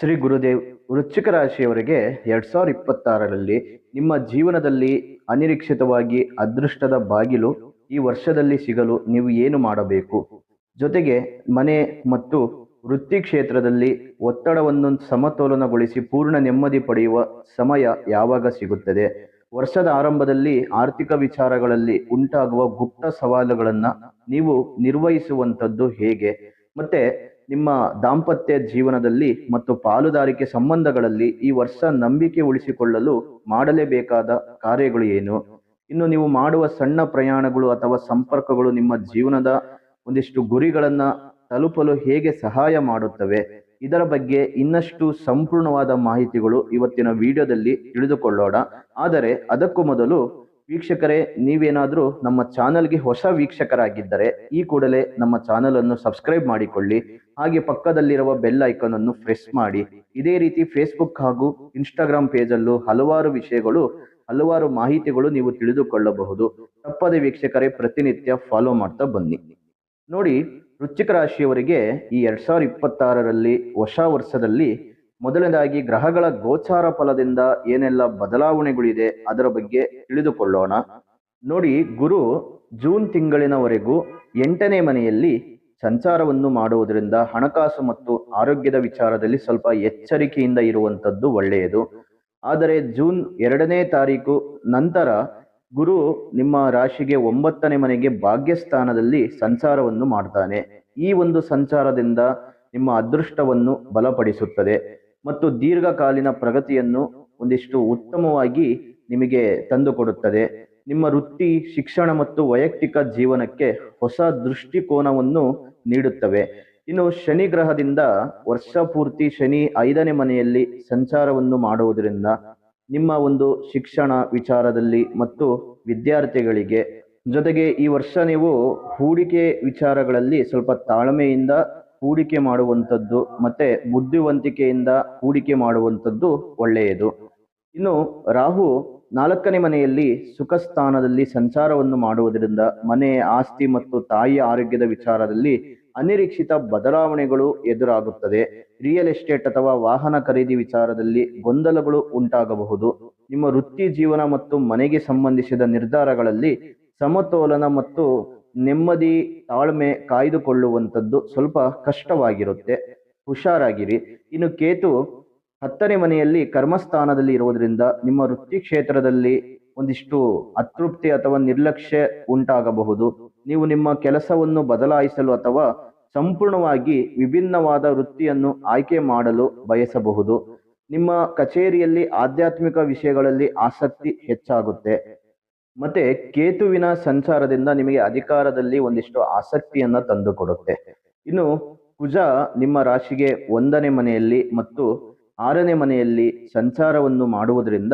ಶ್ರೀ ಗುರುದೇವ್ ವೃಶ್ಚಿಕ ರಾಶಿಯವರಿಗೆ ಎರಡ್ ಸಾವಿರದ ಇಪ್ಪತ್ತಾರರಲ್ಲಿ ನಿಮ್ಮ ಜೀವನದಲ್ಲಿ ಅನಿರೀಕ್ಷಿತವಾಗಿ ಅದೃಷ್ಟದ ಬಾಗಿಲು ಈ ವರ್ಷದಲ್ಲಿ ಸಿಗಲು ನೀವು ಏನು ಮಾಡಬೇಕು? ಜೊತೆಗೆ ಮನೆ ಮತ್ತು ವೃತ್ತಿ ಕ್ಷೇತ್ರದಲ್ಲಿ ಒತ್ತಡವನ್ನು ಸಮತೋಲನಗೊಳಿಸಿ ಪೂರ್ಣ ನೆಮ್ಮದಿ ಪಡೆಯುವ ಸಮಯ ಯಾವಾಗ ಸಿಗುತ್ತದೆ? ವರ್ಷದ ಆರಂಭದಲ್ಲಿ ಆರ್ಥಿಕ ವಿಚಾರಗಳಲ್ಲಿ ಉಂಟಾಗುವ ಗುಪ್ತ ಸವಾಲುಗಳನ್ನು ನೀವು ನಿರ್ವಹಿಸುವಂಥದ್ದು ಹೇಗೆ? ಮತ್ತೆ ನಿಮ್ಮ ದಾಂಪತ್ಯ ಜೀವನದಲ್ಲಿ ಮತ್ತು ಪಾಲುದಾರಿಕೆ ಸಂಬಂಧಗಳಲ್ಲಿ ಈ ವರ್ಷ ನಂಬಿಕೆ ಉಳಿಸಿಕೊಳ್ಳಲು ಮಾಡಲೇಬೇಕಾದ ಕಾರ್ಯಗಳು ಏನು? ಇನ್ನು ನೀವು ಮಾಡುವ ಸಣ್ಣ ಪ್ರಯಾಣಗಳು ಅಥವಾ ಸಂಪರ್ಕಗಳು ನಿಮ್ಮ ಜೀವನದ ಒಂದಿಷ್ಟು ಗುರಿಗಳನ್ನ ತಲುಪಲು ಹೇಗೆ ಸಹಾಯ ಮಾಡುತ್ತವೆ? ಇದರ ಬಗ್ಗೆ ಇನ್ನಷ್ಟು ಸಂಪೂರ್ಣವಾದ ಮಾಹಿತಿಗಳು ಇವತ್ತಿನ ವಿಡಿಯೋದಲ್ಲಿ ತಿಳಿದುಕೊಳ್ಳೋಣ. ಆದರೆ ಅದಕ್ಕೂ ಮೊದಲು ವೀಕ್ಷಕರೇ, ನೀವೇನಾದರೂ ನಮ್ಮ ಚಾನಲ್ಗೆ ಹೊಸ ವೀಕ್ಷಕರಾಗಿದ್ದರೆ ಈ ಕೂಡಲೇ ನಮ್ಮ ಚಾನಲ್ ಅನ್ನು ಸಬ್ಸ್ಕ್ರೈಬ್ ಮಾಡಿಕೊಳ್ಳಿ. ಹಾಗೆ ಪಕ್ಕದಲ್ಲಿರುವ ಬೆಲ್ ಐಕಾನ್ ಅನ್ನು ಪ್ರೆಸ್ ಮಾಡಿ. ಇದೇ ರೀತಿ ಫೇಸ್ಬುಕ್ ಹಾಗೂ ಇನ್ಸ್ಟಾಗ್ರಾಮ್ ಪೇಜಲ್ಲೂ ಹಲವಾರು ವಿಷಯಗಳು, ಹಲವಾರು ಮಾಹಿತಿಗಳು ನೀವು ತಿಳಿದುಕೊಳ್ಳಬಹುದು. ತಪ್ಪದೆ ವೀಕ್ಷಕರೇ, ಪ್ರತಿನಿತ್ಯ ಫಾಲೋ ಮಾಡ್ತಾ ಬನ್ನಿ. ನೋಡಿ, ವೃಶ್ಚಿಕ ರಾಶಿಯವರಿಗೆ ಈ ಎರಡ್ ಸಾವಿರದ ಇಪ್ಪತ್ತಾರರಲ್ಲಿ, ಹೊಸ ವರ್ಷದಲ್ಲಿ ಮೊದಲನೇದಾಗಿ ಗ್ರಹಗಳ ಗೋಚಾರ ಫಲದಿಂದ ಏನೆಲ್ಲ ಬದಲಾವಣೆಗಳಿದೆ ಅದರ ಬಗ್ಗೆ ತಿಳಿದುಕೊಳ್ಳೋಣ. ನೋಡಿ, ಗುರು ಜೂನ್ ತಿಂಗಳಿನವರೆಗೂ ಎಂಟನೇ ಮನೆಯಲ್ಲಿ ಸಂಚಾರವನ್ನು ಮಾಡುವುದರಿಂದ ಹಣಕಾಸು ಮತ್ತು ಆರೋಗ್ಯದ ವಿಚಾರದಲ್ಲಿ ಸ್ವಲ್ಪ ಎಚ್ಚರಿಕೆಯಿಂದ ಇರುವಂಥದ್ದು ಒಳ್ಳೆಯದು. ಆದರೆ ಜೂನ್ ಎರಡನೇ ತಾರೀಕು ನಂತರ ಗುರು ನಿಮ್ಮ ರಾಶಿಗೆ ಒಂಬತ್ತನೇ ಮನೆಗೆ ಭಾಗ್ಯಸ್ಥಾನದಲ್ಲಿ ಸಂಚಾರವನ್ನು ಮಾಡ್ತಾನೆ. ಈ ಒಂದು ಸಂಚಾರದಿಂದ ನಿಮ್ಮ ಅದೃಷ್ಟವನ್ನು ಬಲಪಡಿಸುತ್ತದೆ. ಮತ್ತು ದೀರ್ಘಕಾಲೀನ ಪ್ರಗತಿಯನ್ನು ಒಂದಿಷ್ಟು ಉತ್ತಮವಾಗಿ ನಿಮಗೆ ತಂದುಕೊಡುತ್ತದೆ. ನಿಮ್ಮ ವೃತ್ತಿ, ಶಿಕ್ಷಣ ಮತ್ತು ವೈಯಕ್ತಿಕ ಜೀವನಕ್ಕೆ ಹೊಸ ದೃಷ್ಟಿಕೋನವನ್ನು ನೀಡುತ್ತವೆ. ಇನ್ನು ಶನಿ ಗ್ರಹದಿಂದ ವರ್ಷ ಪೂರ್ತಿ ಶನಿ ಐದನೇ ಮನೆಯಲ್ಲಿ ಸಂಚಾರವನ್ನು ಮಾಡುವುದರಿಂದ ನಿಮ್ಮ ಒಂದು ಶಿಕ್ಷಣ ವಿಚಾರದಲ್ಲಿ ಮತ್ತು ವಿದ್ಯಾರ್ಥಿಗಳಿಗೆ ಜೊತೆಗೆ ಈ ವರ್ಷ ನೀವು ಹೂಡಿಕೆ ವಿಚಾರಗಳಲ್ಲಿ ಸ್ವಲ್ಪ ತಾಳ್ಮೆಯಿಂದ ಹೂಡಿಕೆ ಮಾಡುವಂಥದ್ದು ಮತ್ತೆ ಬುದ್ಧಿವಂತಿಕೆಯಿಂದ ಹೂಡಿಕೆ ಮಾಡುವಂಥದ್ದು ಒಳ್ಳೆಯದು. ಇನ್ನು ರಾಹು ನಾಲ್ಕನೇ ಮನೆಯಲ್ಲಿ ಸುಖ ಸ್ಥಾನದಲ್ಲಿ ಸಂಚಾರವನ್ನು ಮಾಡುವುದರಿಂದ ಮನೆ ಆಸ್ತಿ ಮತ್ತು ತಾಯಿಯ ಆರೋಗ್ಯದ ವಿಚಾರದಲ್ಲಿ ಅನಿರೀಕ್ಷಿತ ಬದಲಾವಣೆಗಳು ಎದುರಾಗುತ್ತದೆ. ರಿಯಲ್ ಎಸ್ಟೇಟ್ ಅಥವಾ ವಾಹನ ಖರೀದಿ ವಿಚಾರದಲ್ಲಿ ಗೊಂದಲಗಳು ಉಂಟಾಗಬಹುದು. ನಿಮ್ಮ ವೃತ್ತಿ ಜೀವನ ಮತ್ತು ಮನೆಗೆ ಸಂಬಂಧಿಸಿದ ನಿರ್ಧಾರಗಳಲ್ಲಿ ಸಮತೋಲನ ಮತ್ತು ನೆಮ್ಮದಿ, ತಾಳ್ಮೆ ಕಾಯ್ದುಕೊಳ್ಳುವಂಥದ್ದು ಸ್ವಲ್ಪ ಕಷ್ಟವಾಗಿರುತ್ತೆ. ಹುಷಾರಾಗಿರಿ. ಇನ್ನು ಕೇತು ಹತ್ತನೇ ಮನೆಯಲ್ಲಿ ಕರ್ಮಸ್ಥಾನದಲ್ಲಿ ಇರುವುದರಿಂದ ನಿಮ್ಮ ವೃತ್ತಿ ಕ್ಷೇತ್ರದಲ್ಲಿ ಒಂದಿಷ್ಟು ಅತೃಪ್ತಿ ಅಥವಾ ನಿರ್ಲಕ್ಷ್ಯ ಉಂಟಾಗಬಹುದು. ನೀವು ನಿಮ್ಮ ಕೆಲಸವನ್ನು ಬದಲಾಯಿಸಲು ಅಥವಾ ಸಂಪೂರ್ಣವಾಗಿ ವಿಭಿನ್ನವಾದ ವೃತ್ತಿಯನ್ನು ಆಯ್ಕೆ ಮಾಡಲು ಬಯಸಬಹುದು. ನಿಮ್ಮ ಕಚೇರಿಯಲ್ಲಿ ಆಧ್ಯಾತ್ಮಿಕ ವಿಷಯಗಳಲ್ಲಿ ಆಸಕ್ತಿ ಹೆಚ್ಚಾಗುತ್ತೆ. ಮತ್ತೆ ಕೇತುವಿನ ಸಂಚಾರದಿಂದ ನಿಮಗೆ ಅಧಿಕಾರದಲ್ಲಿ ಒಂದಿಷ್ಟು ಆಸಕ್ತಿಯನ್ನ ತಂದುಕೊಡುತ್ತೆ. ಇನ್ನು ಕುಜ ನಿಮ್ಮ ರಾಶಿಗೆ ಒಂದನೇ ಮನೆಯಲ್ಲಿ ಮತ್ತು ಆರನೇ ಮನೆಯಲ್ಲಿ ಸಂಚಾರವನ್ನು ಮಾಡುವುದರಿಂದ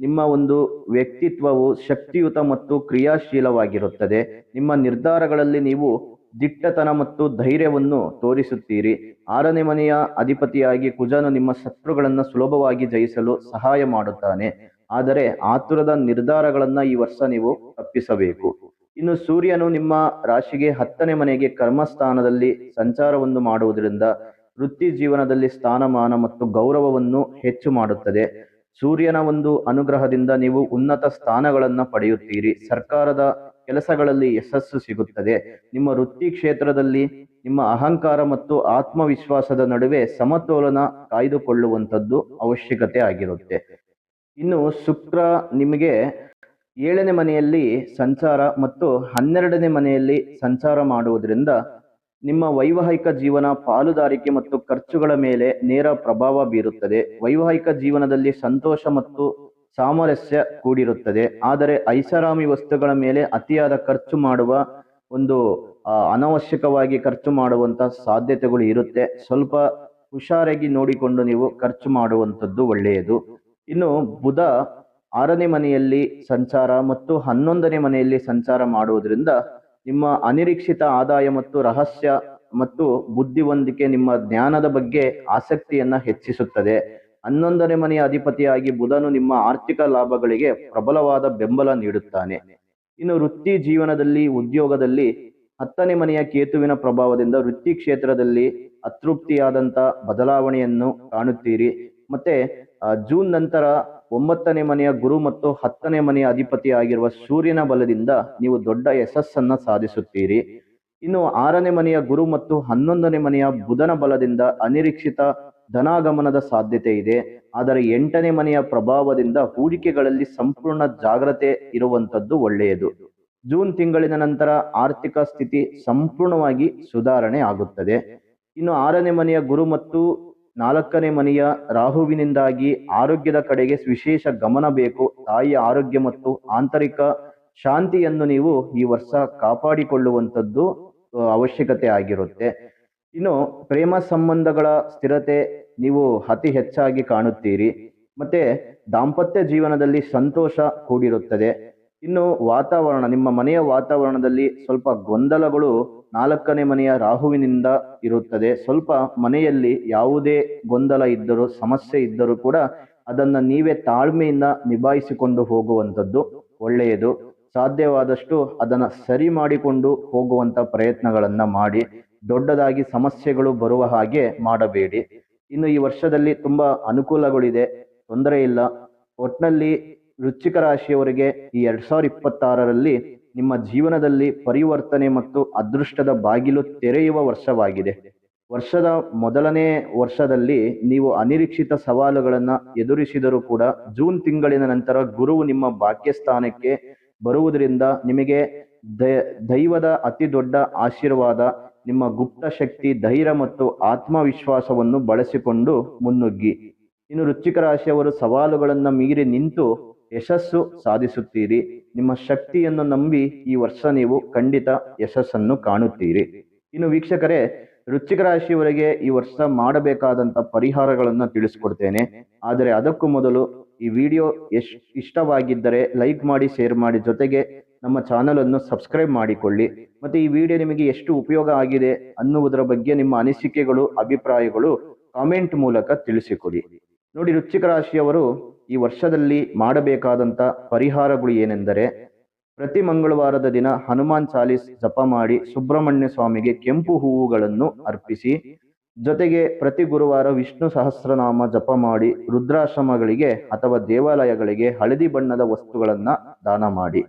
ನಿಮ್ಮ ಒಂದು ವ್ಯಕ್ತಿತ್ವವು ಶಕ್ತಿಯುತ ಮತ್ತು ಕ್ರಿಯಾಶೀಲವಾಗಿರುತ್ತದೆ. ನಿಮ್ಮ ನಿರ್ಧಾರಗಳಲ್ಲಿ ನೀವು ದಿಟ್ಟತನ ಮತ್ತು ಧೈರ್ಯವನ್ನು ತೋರಿಸುತ್ತೀರಿ. ಆರನೇ ಮನೆಯ ಅಧಿಪತಿಯಾಗಿ ಕುಜನು ನಿಮ್ಮ ಶತ್ರುಗಳನ್ನು ಸುಲಭವಾಗಿ ಜಯಿಸಲು ಸಹಾಯ ಮಾಡುತ್ತಾನೆ. ಆದರೆ ಆತುರದ ನಿರ್ಧಾರಗಳನ್ನ ಈ ವರ್ಷ ನೀವು ತಪ್ಪಿಸಬೇಕು. ಇನ್ನು ಸೂರ್ಯನು ನಿಮ್ಮ ರಾಶಿಗೆ ಹತ್ತನೇ ಮನೆಗೆ ಕರ್ಮಸ್ಥಾನದಲ್ಲಿ ಸಂಚಾರವನ್ನು ಮಾಡುವುದರಿಂದ ವೃತ್ತಿ ಜೀವನದಲ್ಲಿ ಸ್ಥಾನಮಾನ ಮತ್ತು ಗೌರವವನ್ನು ಹೆಚ್ಚು ಮಾಡುತ್ತದೆ. ಸೂರ್ಯನ ಒಂದು ಅನುಗ್ರಹದಿಂದ ನೀವು ಉನ್ನತ ಸ್ಥಾನಗಳನ್ನು ಪಡೆಯುತ್ತೀರಿ. ಸರ್ಕಾರದ ಕೆಲಸಗಳಲ್ಲಿ ಯಶಸ್ಸು ಸಿಗುತ್ತದೆ. ನಿಮ್ಮ ವೃತ್ತಿ ಕ್ಷೇತ್ರದಲ್ಲಿ ನಿಮ್ಮ ಅಹಂಕಾರ ಮತ್ತು ಆತ್ಮವಿಶ್ವಾಸದ ನಡುವೆ ಸಮತೋಲನ ಕಾಯ್ದುಕೊಳ್ಳುವಂಥದ್ದು ಅವಶ್ಯಕತೆ ಆಗಿರುತ್ತೆ. ಇನ್ನು ಶುಕ್ರ ನಿಮಗೆ ಏಳನೇ ಮನೆಯಲ್ಲಿ ಸಂಚಾರ ಮತ್ತು ಹನ್ನೆರಡನೇ ಮನೆಯಲ್ಲಿ ಸಂಚಾರ ಮಾಡುವುದರಿಂದ ನಿಮ್ಮ ವೈವಾಹಿಕ ಜೀವನ ಪಾಲುದಾರಿಕೆ ಮತ್ತು ಖರ್ಚುಗಳ ಮೇಲೆ ನೇರ ಪ್ರಭಾವ ಬೀರುತ್ತದೆ. ವೈವಾಹಿಕ ಜೀವನದಲ್ಲಿ ಸಂತೋಷ ಮತ್ತು ಸಾಮರಸ್ಯ ಕೂಡಿರುತ್ತದೆ. ಆದರೆ ಐಷಾರಾಮಿ ವಸ್ತುಗಳ ಮೇಲೆ ಅತಿಯಾದ ಖರ್ಚು ಮಾಡುವ ಒಂದು ಅನವಶ್ಯಕವಾಗಿ ಖರ್ಚು ಮಾಡುವಂತ ಸಾಧ್ಯತೆಗಳು ಇರುತ್ತೆ. ಸ್ವಲ್ಪ ಹುಷಾರಾಗಿ ನೋಡಿಕೊಂಡು ನೀವು ಖರ್ಚು ಮಾಡುವಂಥದ್ದು ಒಳ್ಳೆಯದು. ಇನ್ನು ಬುಧ ಆರನೇ ಮನೆಯಲ್ಲಿ ಸಂಚಾರ ಮತ್ತು ಹನ್ನೊಂದನೇ ಮನೆಯಲ್ಲಿ ಸಂಚಾರ ಮಾಡುವುದರಿಂದ ನಿಮ್ಮ ಅನಿರೀಕ್ಷಿತ ಆದಾಯ ಮತ್ತು ರಹಸ್ಯ ಮತ್ತು ಬುದ್ಧಿವಂತಿಕೆ ನಿಮ್ಮ ಜ್ಞಾನದ ಬಗ್ಗೆ ಆಸಕ್ತಿಯನ್ನ ಹೆಚ್ಚಿಸುತ್ತದೆ. ಹನ್ನೊಂದನೇ ಮನೆಯ ಅಧಿಪತಿಯಾಗಿ ಬುಧನು ನಿಮ್ಮ ಆರ್ಥಿಕ ಲಾಭಗಳಿಗೆ ಪ್ರಬಲವಾದ ಬೆಂಬಲ ನೀಡುತ್ತಾನೆ. ಇನ್ನು ವೃತ್ತಿ ಜೀವನದಲ್ಲಿ, ಉದ್ಯೋಗದಲ್ಲಿ ಹತ್ತನೇ ಮನೆಯ ಕೇತುವಿನ ಪ್ರಭಾವದಿಂದ ವೃತ್ತಿ ಕ್ಷೇತ್ರದಲ್ಲಿ ಅತೃಪ್ತಿಯಾದಂಥ ಬದಲಾವಣೆಯನ್ನು ಕಾಣುತ್ತೀರಿ. ಮತ್ತೆ ಜೂನ್ ನಂತರ ಒಂಬತ್ತನೇ ಮನೆಯ ಗುರು ಮತ್ತು ಹತ್ತನೇ ಮನೆಯ ಅಧಿಪತಿ ಆಗಿರುವ ಸೂರ್ಯನ ಬಲದಿಂದ ನೀವು ದೊಡ್ಡ ಯಶಸ್ಸನ್ನ ಸಾಧಿಸುತ್ತೀರಿ. ಇನ್ನು ಆರನೇ ಮನೆಯ ಗುರು ಮತ್ತು ಹನ್ನೊಂದನೇ ಮನೆಯ ಬುಧನ ಬಲದಿಂದ ಅನಿರೀಕ್ಷಿತ ಧನಾಗಮನದ ಸಾಧ್ಯತೆ ಇದೆ. ಆದರೆ ಎಂಟನೇ ಮನೆಯ ಪ್ರಭಾವದಿಂದ ಹೂಡಿಕೆಗಳಲ್ಲಿ ಸಂಪೂರ್ಣ ಜಾಗ್ರತೆ ಇರುವಂತದ್ದು ಒಳ್ಳೆಯದು. ಜೂನ್ ತಿಂಗಳಿನ ನಂತರ ಆರ್ಥಿಕ ಸ್ಥಿತಿ ಸಂಪೂರ್ಣವಾಗಿ ಸುಧಾರಣೆ ಆಗುತ್ತದೆ. ಇನ್ನು ಆರನೇ ಮನೆಯ ಗುರು ಮತ್ತು ನಾಲ್ಕನೇ ಮನೆಯ ರಾಹುವಿನಿಂದಾಗಿ ಆರೋಗ್ಯದ ಕಡೆಗೆ ವಿಶೇಷ ಗಮನ ಬೇಕು. ತಾಯಿಯ ಆರೋಗ್ಯ ಮತ್ತು ಆಂತರಿಕ ಶಾಂತಿಯನ್ನು ನೀವು ಈ ವರ್ಷ ಕಾಪಾಡಿಕೊಳ್ಳುವಂಥದ್ದು ಅವಶ್ಯಕತೆ ಆಗಿರುತ್ತೆ. ಇನ್ನು ಪ್ರೇಮ ಸಂಬಂಧಗಳ ಸ್ಥಿರತೆ ನೀವು ಅತಿ ಹೆಚ್ಚಾಗಿ ಕಾಣುತ್ತೀರಿ. ಮತ್ತೆ ದಾಂಪತ್ಯ ಜೀವನದಲ್ಲಿ ಸಂತೋಷ ಕೂಡಿರುತ್ತದೆ. ಇನ್ನು ವಾತಾವರಣ, ನಿಮ್ಮ ಮನೆಯ ವಾತಾವರಣದಲ್ಲಿ ಸ್ವಲ್ಪ ಗೊಂದಲಗಳು ನಾಲ್ಕನೇ ಮನೆಯ ರಾಹುವಿನಿಂದ ಇರುತ್ತದೆ. ಸ್ವಲ್ಪ ಮನೆಯಲ್ಲಿ ಯಾವುದೇ ಗೊಂದಲ ಇದ್ದರೂ, ಸಮಸ್ಯೆ ಇದ್ದರೂ ಕೂಡ ಅದನ್ನು ನೀವೇ ತಾಳ್ಮೆಯಿಂದ ನಿಭಾಯಿಸಿಕೊಂಡು ಹೋಗುವಂಥದ್ದು ಒಳ್ಳೆಯದು. ಸಾಧ್ಯವಾದಷ್ಟು ಅದನ್ನು ಸರಿ ಮಾಡಿಕೊಂಡು ಹೋಗುವಂತ ಪ್ರಯತ್ನಗಳನ್ನು ಮಾಡಿ. ದೊಡ್ಡದಾಗಿ ಸಮಸ್ಯೆಗಳು ಬರುವ ಹಾಗೆ ಮಾಡಬೇಡಿ. ಇನ್ನು ಈ ವರ್ಷದಲ್ಲಿ ತುಂಬಾ ಅನುಕೂಲಗಳಿದೆ. ತೊಂದರೆ ಇಲ್ಲ. ಒಟ್ಟಿನಲ್ಲಿ ವೃಶ್ಚಿಕ ರಾಶಿಯವರಿಗೆ ಈ ಎರಡು ಸಾವಿರದ ಇಪ್ಪತ್ತಾರರಲ್ಲಿ ನಿಮ್ಮ ಜೀವನದಲ್ಲಿ ಪರಿವರ್ತನೆ ಮತ್ತು ಅದೃಷ್ಟದ ಬಾಗಿಲು ತೆರೆಯುವ ವರ್ಷವಾಗಿದೆ. ವರ್ಷದ ಮೊದಲನೇ ವರ್ಷದಲ್ಲಿ ನೀವು ಅನಿರೀಕ್ಷಿತ ಸವಾಲುಗಳನ್ನು ಎದುರಿಸಿದರೂ ಕೂಡ ಜೂನ್ ತಿಂಗಳಿನ ನಂತರ ಗುರುವು ನಿಮ್ಮ ಭಾಗ್ಯಸ್ಥಾನಕ್ಕೆ ಬರುವುದರಿಂದ ನಿಮಗೆ ದೈವದ ಅತಿ ದೊಡ್ಡ ಆಶೀರ್ವಾದ, ನಿಮ್ಮ ಗುಪ್ತ ಶಕ್ತಿ, ಧೈರ್ಯ ಮತ್ತು ಆತ್ಮವಿಶ್ವಾಸವನ್ನು ಬಳಸಿಕೊಂಡು ಮುನ್ನುಗ್ಗಿ. ಇನ್ನು ರುಚಿಕ ರಾಶಿಯವರು ಸವಾಲುಗಳನ್ನು ಮೀರಿ ನಿಂತು ಯಶಸ್ಸು ಸಾಧಿಸುತ್ತೀರಿ. ನಿಮ್ಮ ಶಕ್ತಿಯನ್ನು ನಂಬಿ ಈ ವರ್ಷ ನೀವು ಖಂಡಿತ ಯಶಸ್ಸನ್ನು ಕಾಣುತ್ತೀರಿ. ಇನ್ನು ವೀಕ್ಷಕರೇ, ವೃಶ್ಚಿಕ ರಾಶಿಯವರಿಗೆ ಈ ವರ್ಷ ಮಾಡಬೇಕಾದಂತ ಪರಿಹಾರಗಳನ್ನು ತಿಳಿಸ್ಕೊಡ್ತೇನೆ. ಆದರೆ ಅದಕ್ಕೂ ಮೊದಲು ಈ ವಿಡಿಯೋ ಇಷ್ಟವಾಗಿದ್ದರೆ ಲೈಕ್ ಮಾಡಿ, ಶೇರ್ ಮಾಡಿ, ಜೊತೆಗೆ ನಮ್ಮ ಚಾನಲನ್ನು ಸಬ್ಸ್ಕ್ರೈಬ್ ಮಾಡಿಕೊಳ್ಳಿ. ಮತ್ತೆ ಈ ವಿಡಿಯೋ ನಿಮಗೆ ಎಷ್ಟು ಉಪಯೋಗ ಆಗಿದೆ ಅನ್ನುವುದರ ಬಗ್ಗೆ ನಿಮ್ಮ ಅನಿಸಿಕೆಗಳು, ಅಭಿಪ್ರಾಯಗಳು ಕಾಮೆಂಟ್ ಮೂಲಕ ತಿಳಿಸಿಕೊಡಿ. ನೋಡಿ ವೃಶ್ಚಿಕ ರಾಶಿಯವರು ಈ ವರ್ಷದಲ್ಲಿ ಮಾಡಬೇಕಾದಂಥ ಪರಿಹಾರಗಳು ಏನೆಂದರೆ, ಪ್ರತಿ ಮಂಗಳವಾರದ ದಿನ ಹನುಮಾನ್ ಚಾಲೀಸ್ ಜಪ ಮಾಡಿ ಸುಬ್ರಹ್ಮಣ್ಯ ಸ್ವಾಮಿಗೆ ಕೆಂಪು ಹೂವುಗಳನ್ನು ಅರ್ಪಿಸಿ, ಜೊತೆಗೆ ಪ್ರತಿ ಗುರುವಾರ ವಿಷ್ಣು ಸಹಸ್ರನಾಮ ಜಪ ಮಾಡಿ ರುದ್ರಾಶ್ರಮಗಳಿಗೆ ಅಥವಾ ದೇವಾಲಯಗಳಿಗೆ ಹಳದಿ ಬಣ್ಣದ ವಸ್ತುಗಳನ್ನು ದಾನ ಮಾಡಿ.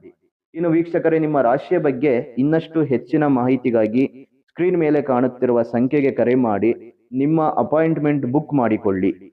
ಇನ್ನು ವೀಕ್ಷಕರೇ, ನಿಮ್ಮ ರಾಶಿಯ ಬಗ್ಗೆ ಇನ್ನಷ್ಟು ಹೆಚ್ಚಿನ ಮಾಹಿತಿಗಾಗಿ ಸ್ಕ್ರೀನ್ ಮೇಲೆ ಕಾಣುತ್ತಿರುವ ಸಂಖ್ಯೆಗೆ ಕರೆ ಮಾಡಿ, ನಿಮ್ಮ ಅಪಾಯಿಂಟ್ಮೆಂಟ್ ಬುಕ್ ಮಾಡಿಕೊಳ್ಳಿ.